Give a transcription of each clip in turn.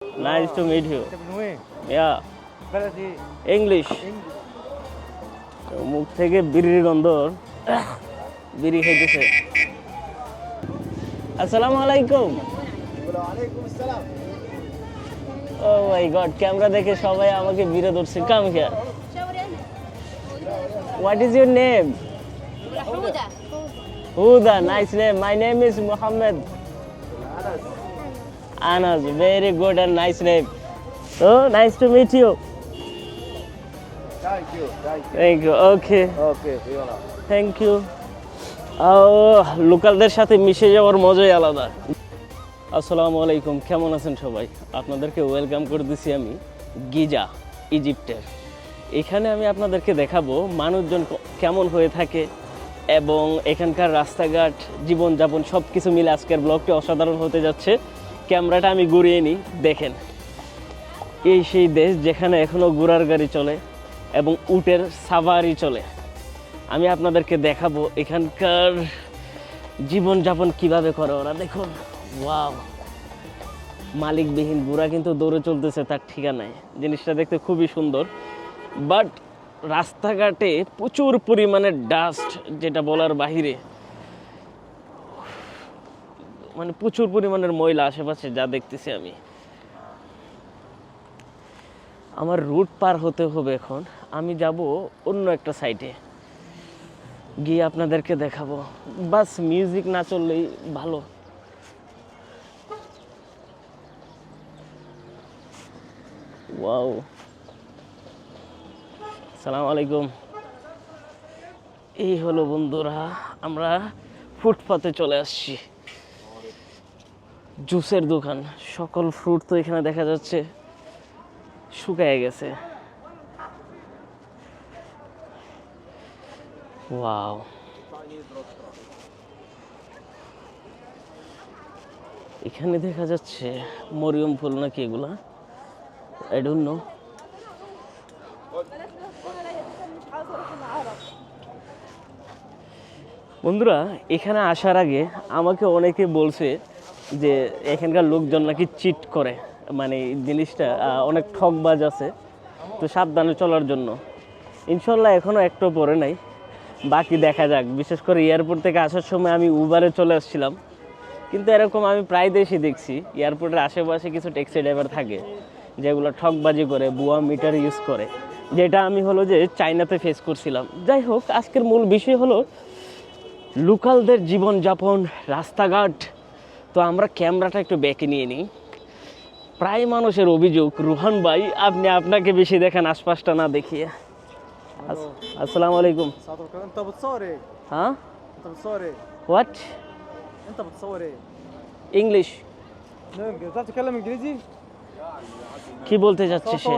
Nice to meet you. Yeah. English. মুখ থেকে বিড়ির গন্ধ বিড়ি খাইতেছে আসসালামু আলাইকুম। ও মাই গড ক্যামেরা দেখে সবাই আমাকে বিড়ে ধরছে। Come K what is your name Huda nice name my name is Mohammad Anas, very good and nice name. Oh, nice to meet you. Thank you. Thank you. Thank you. Okay. Okay. Thank you. Oh, লোকালদের সাথে মিশে যাওয়ার মজাই আলাদা আসসালামু আলাইকুম কেমন আছেন সবাই আপনাদেরকে ওয়েলকাম করে দিছি আমি গিজা ইজিপ্টের এখানে আমি আপনাদেরকে দেখাবো মানুষজন কেমন হয়ে থাকে এবং এখানকার রাস্তাঘাট জীবনযাপন সব কিছু মিলে আজকের ব্লগটি অসাধারণ হতে যাচ্ছে ক্যামেরাটা আমি ঘুরিয়ে নিই, দেখেন। এই সেই দেশ যেখানে এখনও ঘোড়ার গাড়ি চলে এবং উটের সাভারি চলে। আমি আপনাদেরকে দেখাবো এখানকার জীবনযাপন কীভাবে করে ওরা। দেখুন, ওয়াও। মালিকবিহীন বুড়া কিন্তু দৌড়ে চলতেছে, তার ঠিকানায়। জিনিসটা দেখতে খুবই সুন্দর। বাট রাস্তাঘাটে প্রচুর পরিমাণে ডাস্ট, যেটা বলার বাহিরে। মানে প্রচুর পরিমাণের ময়লা আশেপাশে যা দেখতেছি আমি। আমার রুট পার হতে হবে এখন। আমি যাব অন্য একটা সাইডে গিয়ে আপনাদেরকে দেখাবো। বাস মিউজিক না চললেই ভালো। ওয়াও সালাম আলাইকুম। এই হলো বন্ধুরা, আমরা ফুটপাতে চলে আসছি। জুসের দোকান। সকল ফ্রুট তো এখানে দেখা যাচ্ছে শুকায় গেছে। ওয়াও এখানে দেখা যাচ্ছে মরিয়ম ফুল নাকি এগুলা? আই ডোন্ট নো বন্ধুরা, এখানে আসার আগে আমাকে অনেকে বলছে যে এখানকার লোকজন নাকি চিট করে। মানে জিনিসটা অনেক ঠকবাজ আছে। তো সাবধানে চলার জন্য। ইনশাল্লাহ এখনও একটু পরে নাই। বাকি দেখা যাক। বিশেষ করে এয়ারপোর্ট থেকে আসার সময় আমি উবারে চলে আসছিলাম। কিন্তু এরকম আমি প্রায় দেশই দেখছি। এয়ারপোর্টের আশেপাশে কিছু ট্যাক্সি ড্রাইভার থাকে, যেগুলো ঠকবাজি করে, বুয়া মিটার ইউজ করে। যেটা আমি হলো যে চাইনাতে ফেস করছিলাম। যাই হোক, আজকের মূল বিষয় হলো, লোকালদের জীবনযাপন, রাস্তাঘাট তো আমরা ক্যামেরাটা একটু ব্যাকে নিয়ে নিই। প্রায় মানুষের অভিযোগ রুহান ভাই আপনি আপনাকে বেশি দেখেন আশপাশটা না দেখিয়ে। আসসালাম আলাইকুম। হ্যাঁ? হোয়াট ইংলিশ কি বলতে যাচ্ছে সে?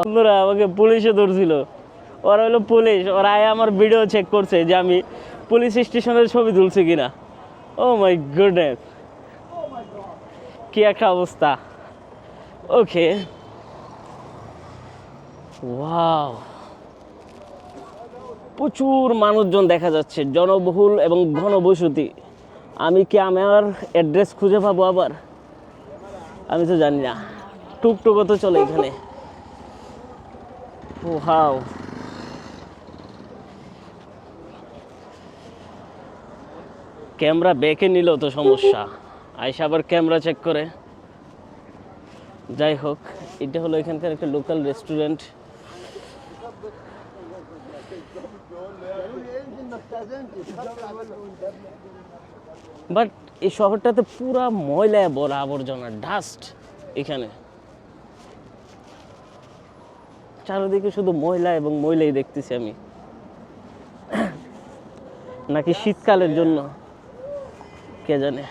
অন্যরা আমাকে পুলিশে ধরছিল। ওরা হলো পুলিশ ওরা আমার ভিডিও চেক করছে যে আমি পুলিশ স্টেশনের ছবি তুলছে কিনা? ও মাই গুডনেস কি একটা অবস্থা। ওকে ওয়াও প্রচুর মানুষজন দেখা যাচ্ছে, জনবহুল এবং ঘনবসতি। আমি কি আমার অ্যাড্রেস খুঁজে পাবো আবার? আমি তো জানি না। টুকটুকো তো চলে এখানে। ওয়াও ক্যামেরা বেঁকে নিল তো সমস্যা। আইসা আবার ক্যামেরা চেক করে। যাই হোক, এটা হলো এখানকার একটা লোকাল রেস্টুরেন্ট বাট এই শহরটাতে পুরা ময়লায় ভরা আবর্জনা ডাস্ট এখানে। চারিদিকে শুধু ময়লা এবং ময়লাই দেখতেছি আমি। নাকি শীতকালের জন্য। কে জানে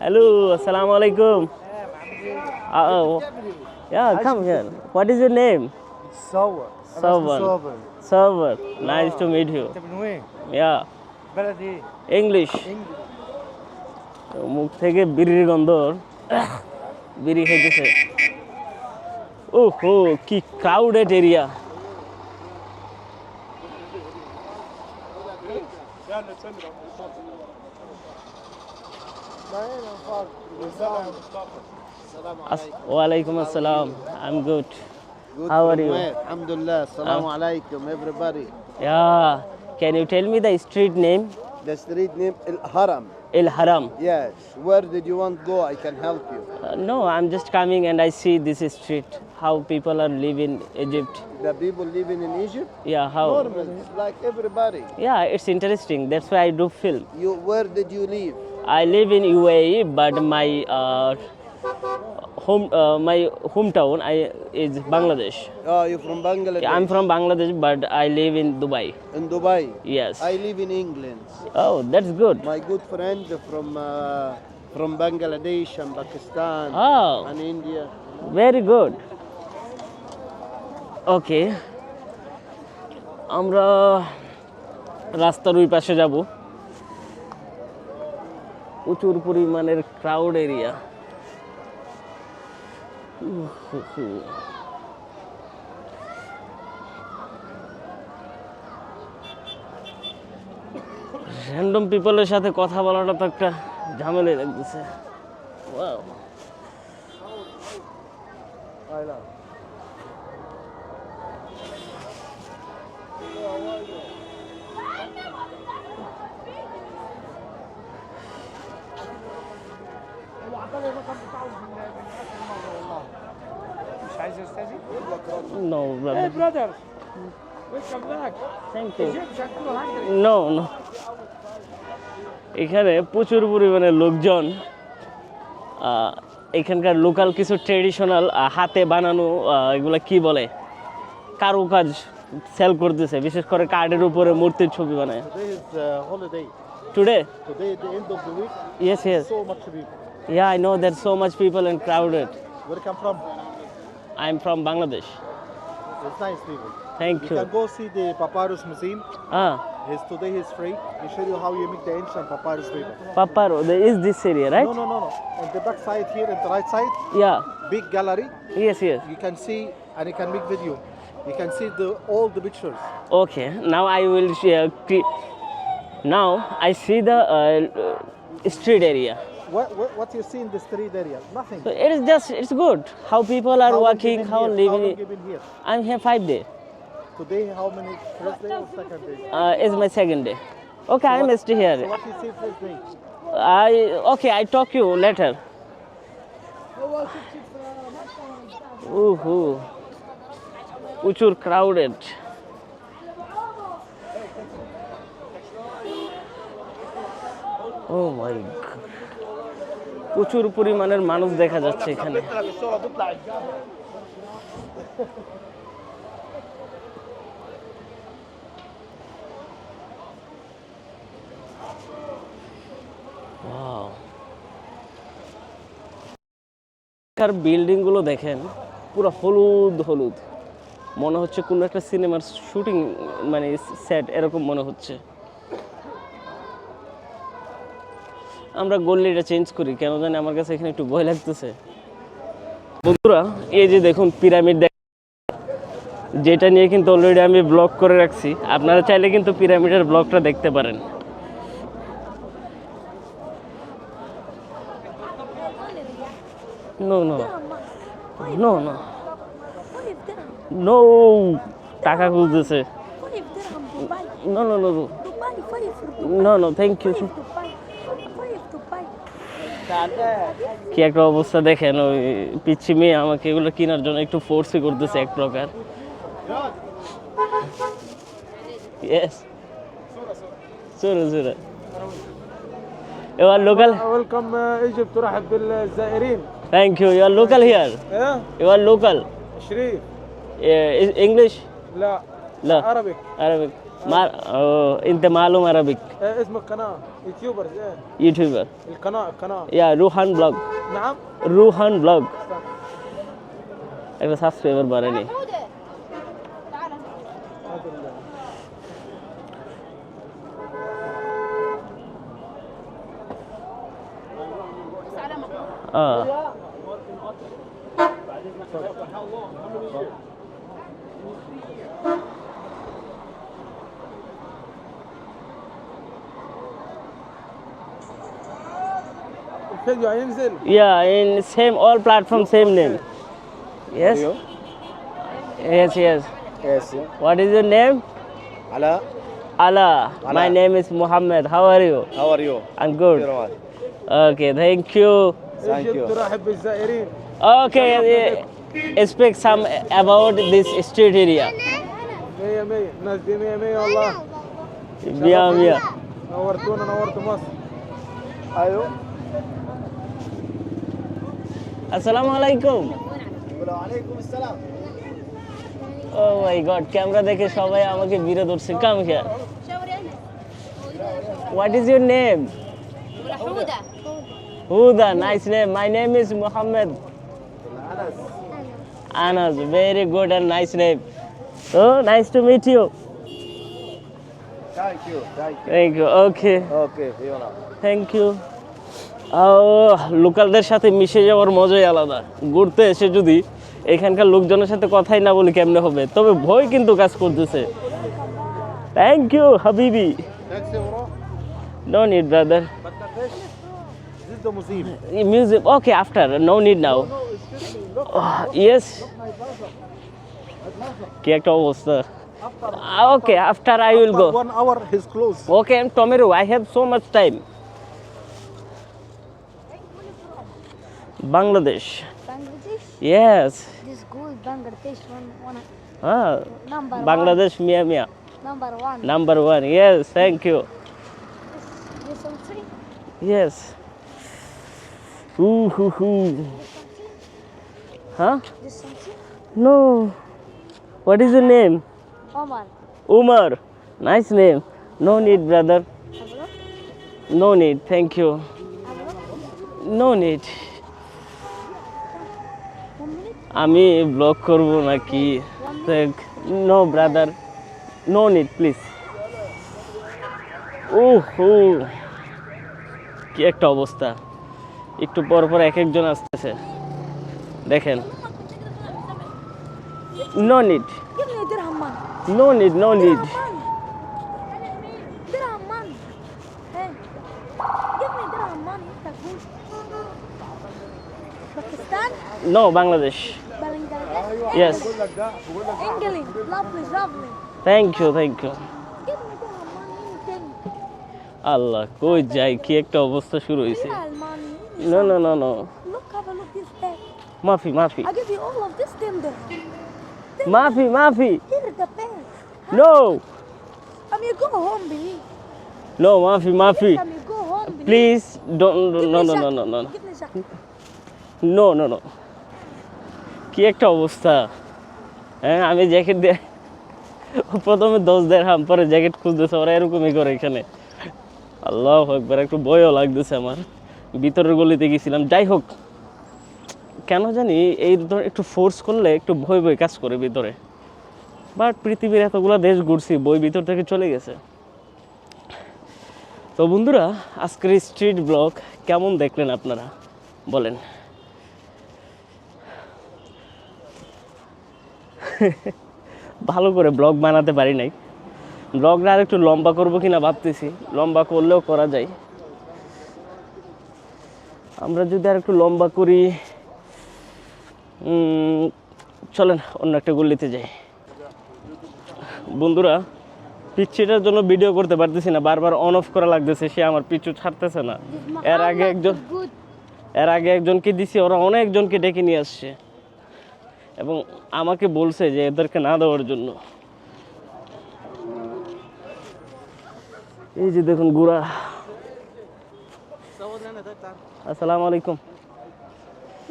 হ্যালো আসসালামু আলাইকুম Yeah, come here. What is your name? Sawan. Sawan. Sawan. Nice to meet you. Yeah. English. মুখ থেকে বিড়ির গন্ধ বিড়ি খেতেছে ওহো কি ক্রাউডেড এরিয়া ওয়ালাইকুম আসসালাম I am good Good How are you? Alhamdulillah. Assalamu alaikum, everybody. Yeah. Can you tell me the street name? The street name El Haram. El Haram. Yes. Where did you want to go? I can help you. Uh, no, I'm just coming and I see this street. How people are living in Egypt. The people living in Egypt, Yeah, how? normal, like everybody. Yeah, it's interesting. That's why I do film. You, where did you live? I live in UAE, but my uh, home, uh, my hometown, I is Bangladesh. Oh, you from Bangladesh? I'm from Bangladesh, but I live in Dubai. in Dubai. Yes. I live in England. Oh, that's good. My good friend from uh, from Bangladesh and Pakistan Oh, and India. very good. Okay আমরা রাস্তার ওই পাশে যাব প্রচুর পরিমাণের crowd area random পিপলের সাথে কথা বলাটা তো একটা ঝামেলাই লাগতেছে। Wow. How's your? No, brother. Hey, brother. Welcome back. Thank you. Is it No, no. এখানে প্রচুর পরিমাণে লোকজন এখানকার লোকাল কিছু ট্রেডিশনাল হাতে বানানো এগুলো কি বলে কারুকাজ সেল করতেছে বিশেষ করে কার্ডের উপরে মূর্তির ছবি বানায় today yes yes yeah I know that so much people and crowded I'm from Bangladesh. It's nice people. Thank you. You can go see the Papyrus Museum. Ah. His, today is free. We show you how you make the ancient papyrus paper. Papyrus, There is this area, right? No, no, no, no. On the back side here, and the right side. Yeah. Big gallery. Yes, yes. You can see, and you can make video. You can see the all the pictures. Okay. Now I will uh, share. Now I see the uh, street area. What, what, what you see in the street area? Nothing. So it is just, it's good. How people are how working, how here? living. How long here? I'm here five days. Today, how many? First day or second day? Uh, it's my second day. Okay, so I'm what, still here. So what you see first day? I, okay, I talk you later. Ooh, which crowded. Oh my god. প্রচুর পরিমাণের মানুষ দেখা যাচ্ছে এখানে. বিল্ডিংগুলো দেখেন, পুরো হলুদ হলুদ। মনে হচ্ছে কোনো একটা সিনেমার শুটিং মানে সেট এরকম মনে হচ্ছে। আমরা গল্লিটা চেঞ্জ করি। কেন জানি আমার কাছে এখানে একটু ভয় লাগতেছে। বন্ধুরা, এই যে দেখুন পিরামিড দেখ যেটা নিয়ে কিন্তু অলরেডি আমি ব্লগ করে রাখছি। আপনারা চাইলে কিন্তু পিরামিডের ব্লগটা দেখতে পারেন। নো নো নো নো টাকা খুঁজতেছে. No no thank you Olive Dubai. Olive Dubai. কি একটা অবস্থা দেখেন ওই পিচ্ছি মেয়ে আমাকে এগুলো কেনার জন্য একটু ফোর্সই করতেছে এক প্রকার ইয়েস সুরে সুরে এবার local Welcome uh, Egypt ترحب بالزائرين. Thank you you are local here ايه؟ You are local شريف. English لا. لا Arabic. عربيك ما أوه. انت معلوم عربيك ايه اسم القناة؟ يوتيوبرز ايه؟ يوتيوبر القناة القناة. يا روحان blog نعم؟ Ruhan blog একটা সাবস্ক্রাইবার বাড়েনি هذا ال- اه Yeah, in same all platform, same name. Yes. Yes, yes. Yes. What is your name? Ala, Allah. My Allah. name is Muhammad. How are you? how are you? I'm good. Okay, thank you. Thank you. ترحب بالزائرين Okay, uh, speak some about this street area. مية مية الناس دي مية مية والله Mia, mia. نورتونا نورتوا مصر Ayo. আসসালামু আলাইকুম। ও মাই god camera দেখে সবাই আমাকে বিরে ধরছে come K? What is your name Huda. Nice name my name is Mohammad Anas very good and nice name O nice to meet you you. Okay. Okay. লোকালদের সাথে মিশে যাওয়ার মজাই আলাদা। ঘুরতে এসে যদি এখানকার লোকজনের সাথে কথাই না বলি কেমনে হবে? তবে ভয় কিন্তু কাজ করতেছে। থ্যাংক ইউ হাবিবি। No need brother. Music okay after no need now yes কি একটা অবস্থা। Okay after I will go One hour he's closed. Okay, and tomorrow I Bangladesh. Bangladesh Yes. This good Bangladesh one one Ah, number Bangladesh Mia Mia. one number one Number one. Yes, thank you. This one three Yes. Ooh, hoo, hoo. Huh? This one three No. What is your name? Omar Umar. Nice name. No need, brother. Have a look No need. Thank you. Have a look No need. আমি blog করব নাকি? No brother no need please ও হো কি একটা অবস্থা। একটু পর পর এক একজন আসতেছে। দেখেন। No need no need no need no Bangladesh yes England Lovely lovely me dirham man anything আল্লাহ কই যাই কি একটা অবস্থা শুরু হয়েছে নো নো নো নো মাফি মাফি you মাফি মাফি নো নো মাফি মাফি I mean go home believe please don't no no no. No no no no কি একটা অবস্থা? হ্যাঁ আমি জ্যাকেট দিয়ে প্রথমে দশ হাম পরে জ্যাকেট খুঁজতেছে, ওরা এরকমই করে এখানে। আল্লাহ একবার একটু ভয়ও লাগতেছে আমার। ভিতরের গলিতে গেছিলাম। যাই হোক, কেন জানি এই ধর একটু ফোর্স করলে একটু ভয় ভয় কাজ করে ভিতরে। বাট পৃথিবীর এতগুলো দেশ ঘুরছি, বই ভিতর থেকে চলে গেছে। তো বন্ধুরা, আজকের স্ট্রিট ব্লগ কেমন দেখলেন আপনারা? বলেন। ভালো করে ব্লগ বানাতে পারি নাই। ব্লগটা আর একটু লম্বা করব কিনা ভাবতেছি। লম্বা করলেও করা যায়। আমরা যদি আর একটু লম্বা করি চলেন অন্য একটা গল্লিতে যাই। বন্ধুরা পিচ্ছিটার জন্য ভিডিও করতে পারতেছি না। বারবার অন অফ করা লাগতেছে সে আমার পিছু ছাড়তেছে না। এর আগে একজন এর আগে একজনকে দিছি ওরা অনেকজনকে ডেকে নিয়ে আসছে। এবং আমাকে বলছে যে এদেরকে না দেওয়ার জন্য। এই যে দেখুন গুড়া। আসসালামু আলাইকুম।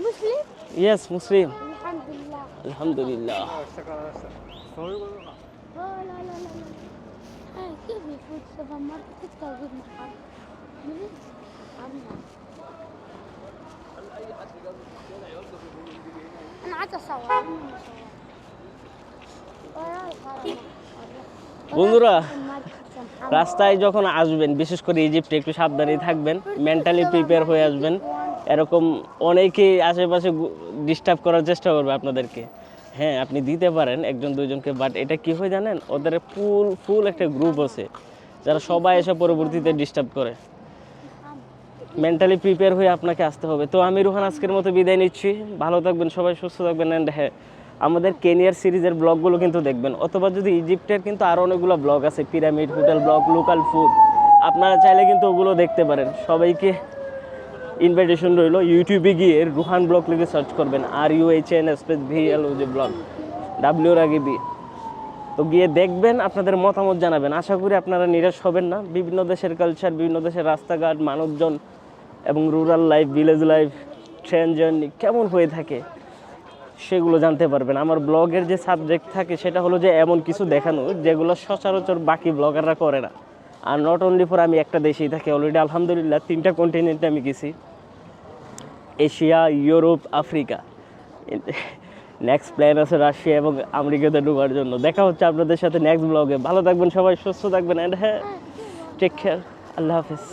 Muslim ইয়েস মুসলিম। Alhamdulillah আলহামদুলিল্লাহ। বন্ধুরা, রাস্তায় যখন আসবেন, বিশেষ করে ইজিপ্টে একটু সাবধানে থাকবেন মেন্টালি প্রিপেয়ার হয়ে আসবেন, এরকম অনেকেই আশেপাশে ডিস্টার্ব করার চেষ্টা করবে আপনাদেরকে। হ্যাঁ আপনি দিতে পারেন একজন দুইজনকে বাট এটা কি হয় জানেন? ওদের ফুল ফুল একটা গ্রুপ আছে, যারা সবাই এসে পরবর্তীতে ডিস্টার্ব করে। মেন্টালি প্রিপেয়ার হয়ে আপনাকে আসতে হবে। তো আমি রুহান আজকের মতো বিদায় নিচ্ছি। ভালো থাকবেন সবাই, সুস্থ থাকবেন অ্যান্ড হ্যাঁ আমাদের কেনিয়ার সিরিজের ব্লগগুলো কিন্তু দেখবেন। অথবা যদি ইজিপ্টের কিন্তু আরও অনেকগুলো ব্লগ আছে, pyramid, hotel blog local food আপনারা চাইলে কিন্তু ওগুলো দেখতে পারেন। সবাইকে ইনভাইটেশন রইল। ইউটিউবে গিয়ে রুহান ব্লগ লিখে সার্চ করবেন। আর U H N space V L O যে ব্লগ ডাব্লিউর আগে বি তো গিয়ে দেখবেন, আপনাদের মতামত জানাবেন। আশা করি আপনারা নিরাশ হবেন না। বিভিন্ন দেশের কালচার বিভিন্ন দেশের রাস্তাঘাট, মানুষজন এবং rural life village life train journey কেমন হয়ে থাকে সেগুলো জানতে পারবেন। আমার ব্লগের যে সাবজেক্ট থাকে সেটা হলো যে এমন কিছু দেখানো যেগুলো সচরাচর বাকি ব্লগাররা করে না। আর নট অনলি ফর আমি একটা দেশেই থাকি অলরেডি আলহামদুলিল্লাহ তিনটা কন্টিনেন্টে আমি গেছি। Asia, Europe, Africa. Next plan আছে রাশিয়া এবং আমেরিকাতে ঢোকার জন্য। দেখা হচ্ছে আপনাদের সাথে নেক্সট ব্লগে ভালো থাকবেন সবাই, সুস্থ থাকবেন অ্যান্ড হ্যাঁ টেক কেয়ার আল্লাহ হাফিজ।